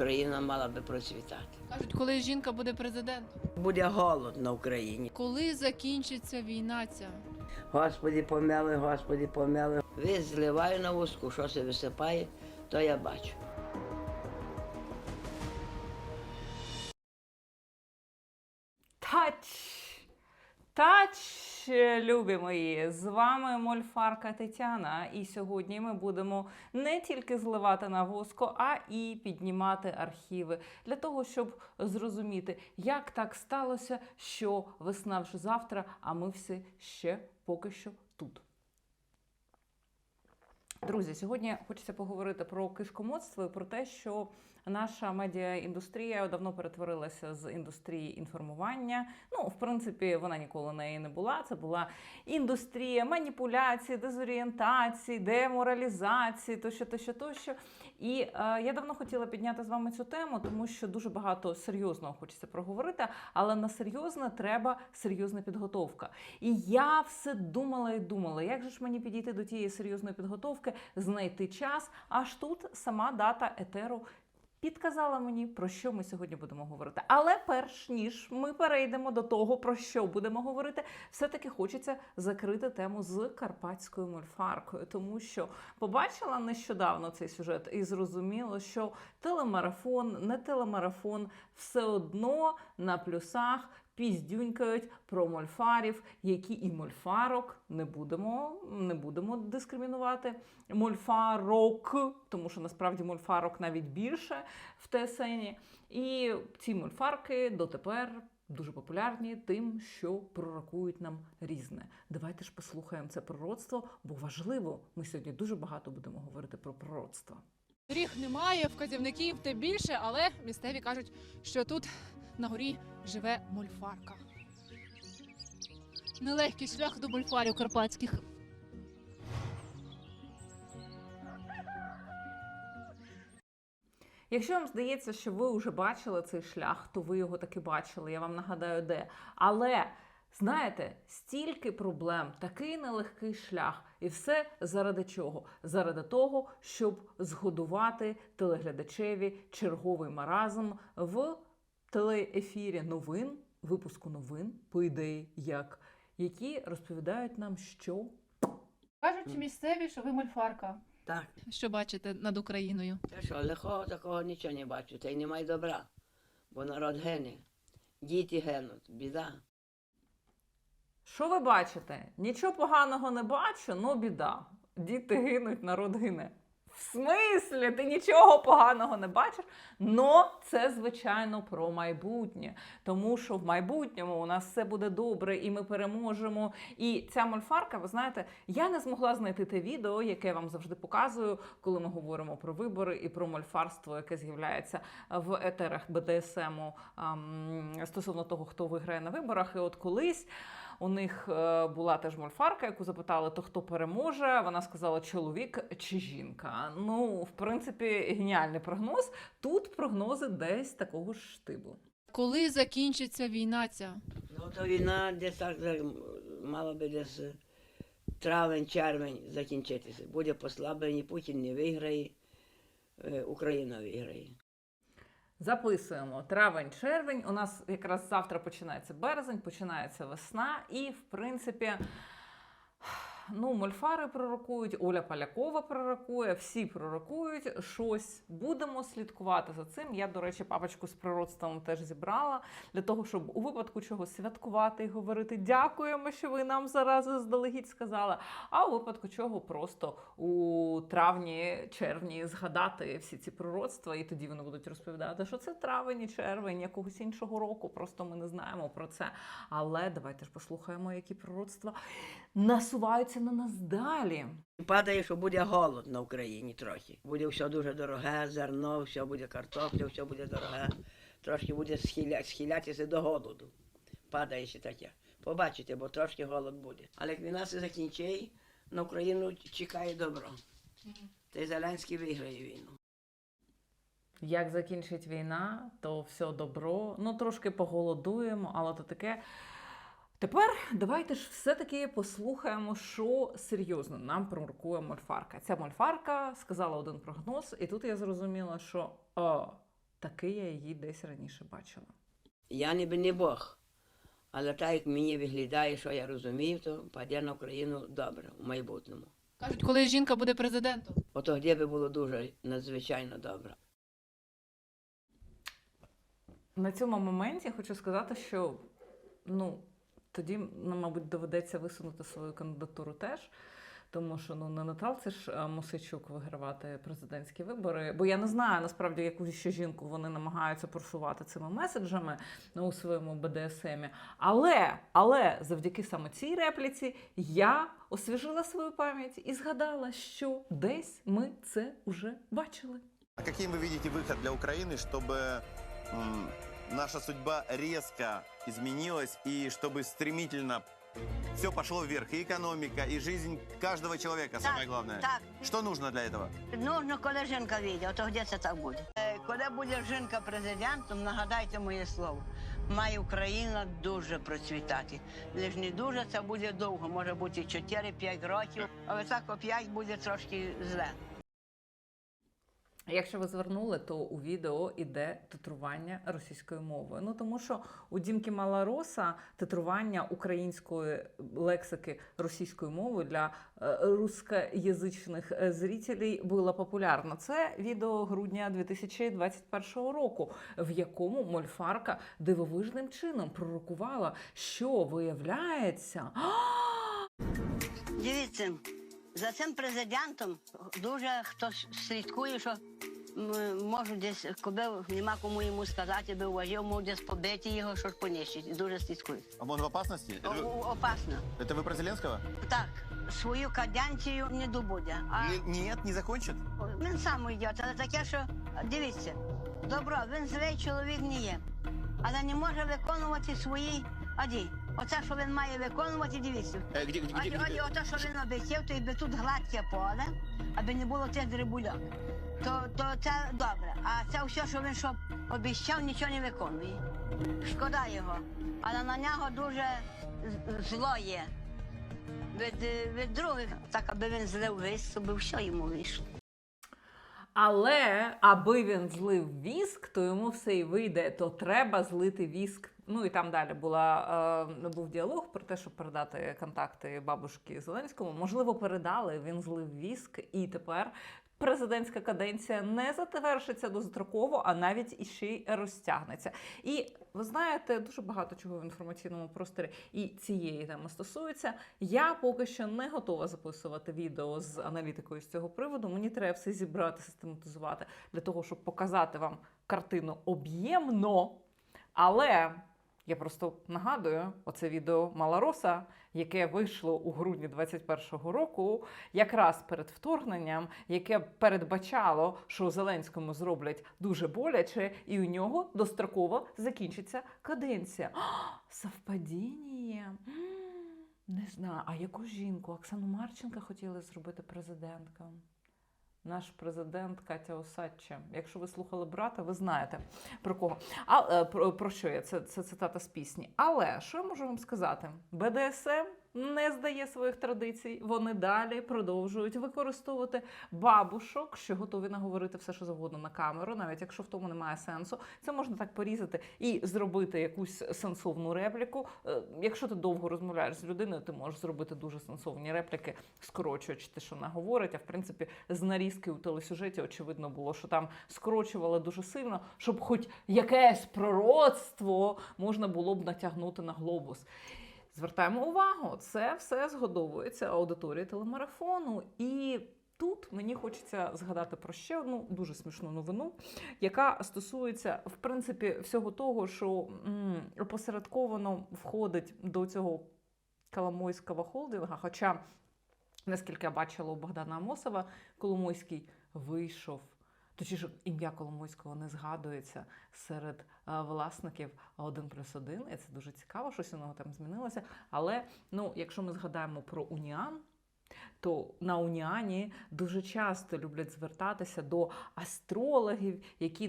Україна мала би процвітати. Кажуть, коли жінка буде президентом. Буде голод на Україні. Коли закінчиться війна ця? Господи, помили, Господи, помили. Ви зливаю на вузку, що се висипає, то я бачу. Любі мої! З вами Мольфарка Тетяна. І сьогодні ми будемо не тільки зливати на воско, а і піднімати архіви для того, щоб зрозуміти, як так сталося, що весна вже завтра, а ми всі ще поки що тут. Друзі, сьогодні хочеться поговорити про кишкомодство і про те, що наша медіаіндустрія давно перетворилася з індустрії інформування. Ну, в принципі, вона ніколи нею не була. Це була індустрія маніпуляції, дезорієнтації, деморалізації, тощо, тощо, тощо. І е, я давно хотіла підняти з вами цю тему, тому що дуже багато серйозного хочеться проговорити, але на серйозне треба серйозна підготовка. І я все думала і думала, як же ж мені підійти до тієї серйозної підготовки, знайти час. Аж тут сама дата етеру підказала мені, про що ми сьогодні будемо говорити. Але перш ніж ми перейдемо до того, про що будемо говорити, все-таки хочеться закрити тему з карпатською мольфаркою, тому що побачила нещодавно цей сюжет і зрозуміло, що телемарафон, не телемарафон, все одно на плюсах піздюнькають про мольфарів, які і мольфарок не будемо, не будемо дискримінувати. Мольфарок, тому що насправді мольфарок навіть більше в ТСНі. І ці мольфарки дотепер. Дуже популярні тим, що пророкують нам різне. Давайте ж послухаємо це пророцтво, бо важливо. Ми сьогодні дуже багато будемо говорити про пророцтво. Доріг немає, вказівників те більше, але місцеві кажуть, що тут на горі живе мольфарка. Нелегкий шлях до мольфарів карпатських. Якщо вам здається, що ви вже бачили цей шлях, то ви його таки бачили. Я вам нагадаю, де. Але знаєте, стільки проблем, такий нелегкий шлях, і все заради чого? Заради того, щоб згодувати телеглядачеві черговий маразм в телеефірі новин, випуску новин, по ідеї, як які розповідають нам, що Кажуть місцеві, що ви мольфарка. Так, Що бачите над Україною? та що, лихого такого нічого не бачу, та й немає добра, бо народ гине. Діти гинуть, біда. Що ви бачите? Нічого поганого не бачу, ну біда. Діти гинуть, народ гине. Смислі, ти нічого поганого не бачиш? Но це, звичайно, про майбутнє. Тому що в майбутньому у нас все буде добре і ми переможемо. І ця мольфарка, ви знаєте, я не змогла знайти те відео, яке я вам завжди показую, коли ми говоримо про вибори і про мольфарство, яке з'являється в етерах БДСМу стосовно того, хто виграє на виборах. І от колись. У них е, була теж мольфарка, яку запитали, то хто переможе. Вона сказала, чоловік чи жінка. Ну, в принципі, геніальний прогноз. Тут прогнози десь такого ж штибу. Коли закінчиться війна ця? Ну, то війна десь так мала би десь е, травень, червень закінчитися. Буде послаблені, Путін не виграє, е, Україна виграє. Записуємо травень, червень. У нас якраз завтра починається березень, починається весна, і в принципі. Ну, мольфари пророкують, Оля Полякова пророкує, всі пророкують щось. Будемо слідкувати за цим. Я, до речі, папочку з пророцтвом теж зібрала для того, щоб у випадку чогось святкувати і говорити дякуємо, що ви нам зараз заздалегідь сказали. А у випадку чого просто у травні, червні згадати всі ці пророцтва, і тоді вони будуть розповідати, що це травень і червень якогось іншого року. Просто ми не знаємо про це. Але давайте ж послухаємо, які пророцтва насуваються на нас далі. Падає, що буде голод на Україні трохи. Буде все дуже дороге, зерно, все буде картопля, все буде дороге. Трошки буде схиля, схилятися до голоду. Падає ще таке. Побачите, бо трошки голод буде. Але як війна се закінчить, на Україну чекає добро. Та й Зеленський виграє війну. Як закінчить війна, то все добро. Ну, трошки поголодуємо, але то таке. Тепер давайте ж все-таки послухаємо, що серйозно нам пророкує мольфарка. Ця мольфарка сказала один прогноз, і тут я зрозуміла, що о, таки я її десь раніше бачила. Я ніби не Бог. Але так як мені виглядає, що я розумів, то паде на Україну добре в майбутньому. Кажуть, коли жінка буде президентом. Ото тоді би було дуже надзвичайно добре. На цьому моменті хочу сказати, що ну, тоді нам, мабуть, доведеться висунути свою кандидатуру теж. Тому що ну не Наталці ж е, Мосичук вигравати президентські вибори. Бо я не знаю насправді, яку ще жінку вони намагаються просувати цими меседжами ну, у своєму БДСМі. Але, але завдяки саме цій репліці я освіжила свою пам'ять і згадала, що десь ми це вже бачили. А каким вы видите выход для Украины, чтобы м, наша судьба резко изменилась и чтобы стремительно все пошло вверх? И экономика, и жизнь каждого человека, самое главное. Так, Что нужно для этого? нужно, коли жінка вийде, то де це так буде? Е, Коли буде жінка президентом, нагадайте моє слово. Має Україна дуже процвітати. Лиш не дуже це буде довго, може бути 4-5 років, але так о 5 буде трошки зле. Якщо ви звернули, то у відео іде титрування російською мовою. Ну тому що у Дімки Малароса титрування української лексики російською мовою для е, рускоязичних е, зрителей було популярно. Це відео грудня 2021 року, в якому Мольфарка дивовижним чином пророкувала, що виявляється. Дивіться, за цим президентом дуже хтось слідкує, що м, може десь, коли нема кому йому сказати, би уважив, мов десь побити його, що ж понищить. Дуже слідкує. А он в опасности? О- Это вы- о- Опасно. Это вы про Зеленского? Так, свою каденцію не добуде. А Не- Нет, не закончит? він сам йде, але таке, що дивіться, добро, він злий чоловік не є, але не може виконувати свої аді. Оце, що він має виконувати, дивіться. Э, где, где, Аді, где- аді, ото, що він обіцяв, то якби тут гладке поле, аби не було тих дрибульок. То, то це добре. А це все, що він що обіцяв, нічого не виконує. Шкода його. Але на нього дуже з- зло є. Від, е, від других, так аби він злив весь, то би все йому вийшло. Але аби він злив віск, то йому все і вийде, то треба злити віск. Ну і там далі була, е, був діалог про те, щоб передати контакти бабушки Зеленському. Можливо, передали. Він злив віск, і тепер президентська каденція не завершиться достроково, а навіть іще й розтягнеться. І ви знаєте, дуже багато чого в інформаційному просторі і цієї теми стосується. Я поки що не готова записувати відео з аналітикою з цього приводу. Мені треба все зібрати, систематизувати для того, щоб показати вам картину об'ємно. Але я просто нагадую, оце відео Малароса, яке вийшло у грудні 2021 року, якраз перед вторгненням, яке передбачало, що Зеленському зроблять дуже боляче, і у нього достроково закінчиться каденція. Совпадіння. Не знаю, а яку жінку? Оксану Марченка хотіли зробити президенткою. Наш президент Катя Осадча. Якщо ви слухали брата, ви знаєте про кого. А е, про, про що я? Це, це цитата з пісні. Але що я можу вам сказати? БДСМ не здає своїх традицій. Вони далі продовжують використовувати бабушок, що готові наговорити все, що завгодно на камеру, навіть якщо в тому немає сенсу. Це можна так порізати і зробити якусь сенсовну репліку. Е, Якщо ти довго розмовляєш з людиною, ти можеш зробити дуже сенсовні репліки, скорочуючи те, що вона говорить. А в принципі, з нарізки у телесюжеті очевидно було, що там скорочували дуже сильно, щоб хоч якесь пророцтво можна було б натягнути на глобус. Звертаємо увагу, це все згодовується аудиторії телемарафону. І тут мені хочеться згадати про ще одну дуже смішну новину, яка стосується в принципі всього того, що м, опосередковано входить до цього Коломойського холдинга. Хоча, наскільки я бачила у Богдана Амосова, Коломойський вийшов. Точніше, ім'я Коломойського не згадується серед е, власників 1 плюс 1, і це дуже цікаво, щось у нього там змінилося. Але ну, якщо ми згадаємо про Уніан, то на Уніані дуже часто люблять звертатися до астрологів, які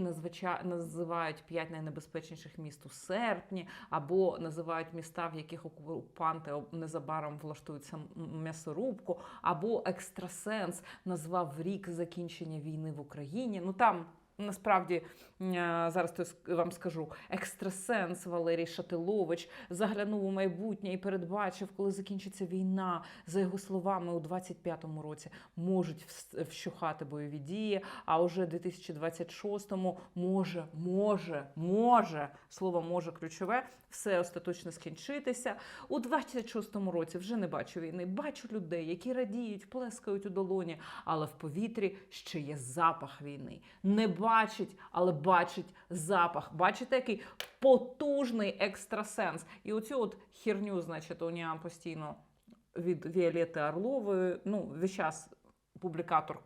називають п'ять найнебезпечніших міст у серпні, або називають міста, в яких окупанти незабаром влаштуються м'ясорубку, або екстрасенс назвав рік закінчення війни в Україні. Ну там насправді е, зараз то вам скажу, екстрасенс Валерій Шатилович заглянув у майбутнє і передбачив, коли закінчиться війна. За його словами, у 25-му році можуть вщухати бойові дії. А уже 2026-му може, може, може слово може ключове, все остаточно скінчитися. У 26-му році вже не бачу війни. Бачу людей, які радіють, плескають у долоні, але в повітрі ще є запах війни. Не бачить, але бачить запах. Бачите, який потужний екстрасенс. І оцю от херню, значить, Уніан постійно від Віолети Орлової, ну, весь час публікатор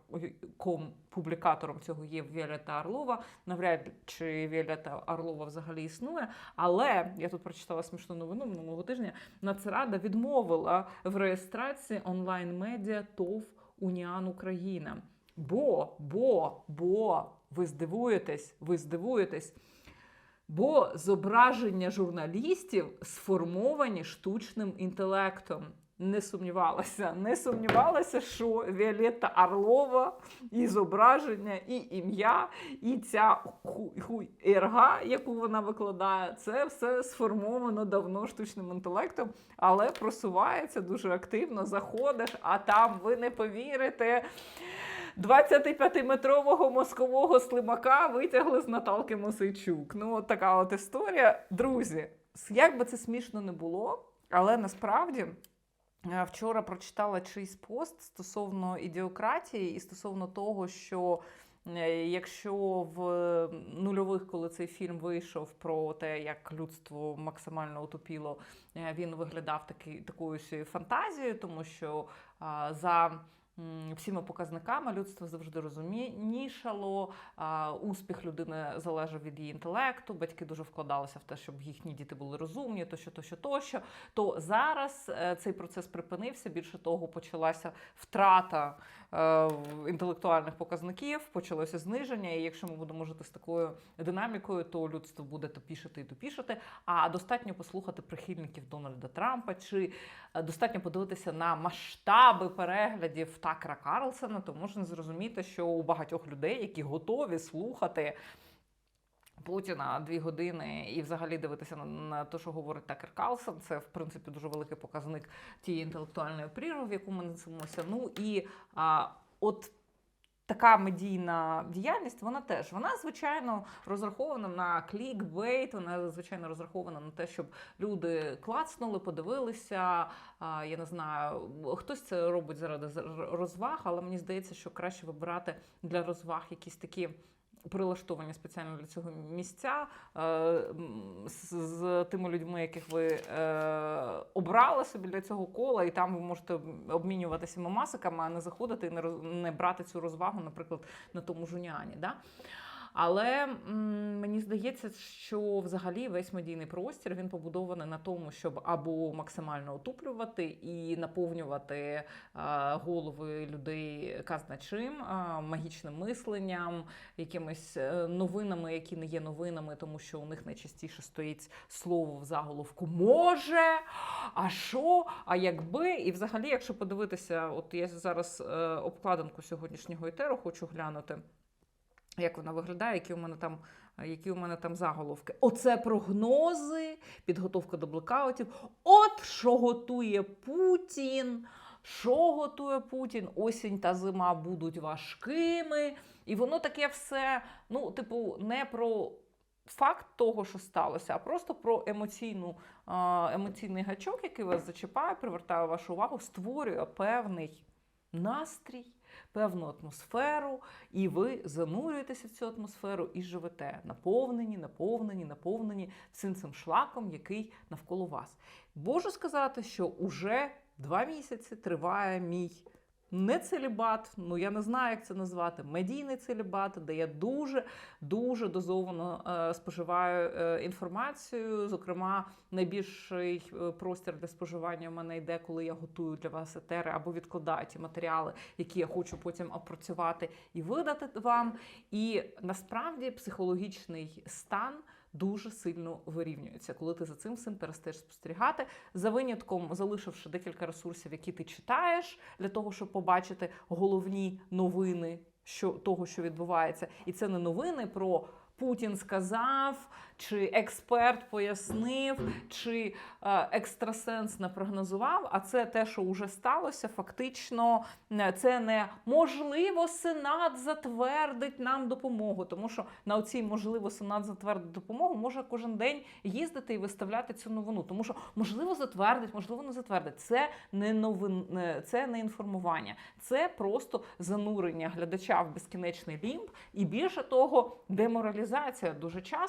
ком публікатором цього є Віолета Орлова. Навряд чи Віолета Орлова взагалі існує. Але я тут прочитала смішну новину минулого тижня. Нацрада відмовила в реєстрації онлайн-медіа ТОВ Уніан Україна. Бо, бо, бо, ви здивуєтесь, ви здивуєтесь. Бо зображення журналістів сформовані штучним інтелектом. Не сумнівалася, не сумнівалася, що Віолетта Орлова і зображення, і ім'я, і ця хуй, ерга, яку вона викладає, це все сформовано давно штучним інтелектом, але просувається дуже активно. Заходиш, а там ви не повірите. 25-метрового мозкового слимака витягли з Наталки Мосейчук. Ну, от така от історія. Друзі, як би це смішно не було, але насправді. е, Вчора прочитала чийсь пост стосовно ідіократії і стосовно того, що е, якщо в нульових, коли цей фільм вийшов про те, як людство максимально отупіло, е, він виглядав такою фантазією, тому що за всіма показниками людство завжди розумнішало, успіх людини залежав від її інтелекту, батьки дуже вкладалися в те, щоб їхні діти були розумні, тощо, тощо, тощо. То зараз е, цей процес припинився. Більше того, почалася втрата е, інтелектуальних показників, почалося зниження. І якщо ми будемо жити з такою динамікою, то людство буде тупішати і тупішати. А достатньо послухати прихильників Дональда Трампа, чи е, достатньо подивитися на масштаби переглядів Такера Карлсона, то можна зрозуміти, що у багатьох людей, які готові слухати. Путіна дві години і взагалі дивитися на, на те, що говорить Такер Калсон, це в принципі дуже великий показник тієї інтелектуальної прірви, в яку ми несемося. Ну і а, от така медійна діяльність, вона теж вона звичайно розрахована на клікбейт, вона звичайно розрахована на те, щоб люди клацнули, подивилися. Я не знаю, хтось це робить заради розваг, але мені здається, що краще вибирати для розваг якісь такі. Прилаштовані спеціально для цього місця е, з, з тими людьми, яких ви е, обрали собі для цього кола, і там ви можете обмінюватися мамасиками, а не заходити і не, роз- не брати цю розвагу, наприклад, на тому жуняні. Да? Але м, мені здається, що взагалі весь медійний простір він побудований на тому, щоб або максимально отуплювати і наповнювати е, голови людей казна чим, е, магічним мисленням, якимись е, новинами, які не є новинами, тому що у них найчастіше стоїть слово в заголовку може. А що? А якби? І взагалі, якщо подивитися, от я зараз е, обкладинку сьогоднішнього етеру хочу глянути. Як вона виглядає, які у мене там, які у мене там заголовки? Оце прогнози, підготовка до блекаутів. От що готує Путін. Що готує Путін? Осінь та зима будуть важкими. І воно таке все, ну, типу, не про факт того, що сталося, а просто про емоційну, емоційний гачок, який вас зачіпає, привертає вашу увагу, створює певний настрій, певну атмосферу, і ви занурюєтеся в цю атмосферу і живете наповнені, наповнені, наповнені цим цим шлаком, який навколо вас. Можу сказати, що уже два місяці триває мій. Не целібат, ну я не знаю, як це назвати, медійний целібат, де я дуже дуже дозовано е, споживаю е, інформацію. Зокрема, найбільший е, простір для споживання в мене йде, коли я готую для вас етери або відкладаю ті матеріали, які я хочу потім опрацювати і видати вам. І насправді психологічний стан. Дуже сильно вирівнюється, коли ти за цим всім перестаєш спостерігати, за винятком залишивши декілька ресурсів, які ти читаєш для того, щоб побачити головні новини що того, що відбувається, і це не новини про. Путін сказав, чи експерт пояснив, чи е, екстрасенс напрогнозував. А це те, що вже сталося. Фактично, це не можливо, Сенат затвердить нам допомогу. Тому що на оцій можливо Сенат затвердить допомогу може кожен день їздити і виставляти цю новину. Тому що можливо затвердить, можливо, не затвердить. Це не новин, е, це не інформування, це просто занурення глядача в безкінечний лімб, і більше того, деморалізація дуже часто.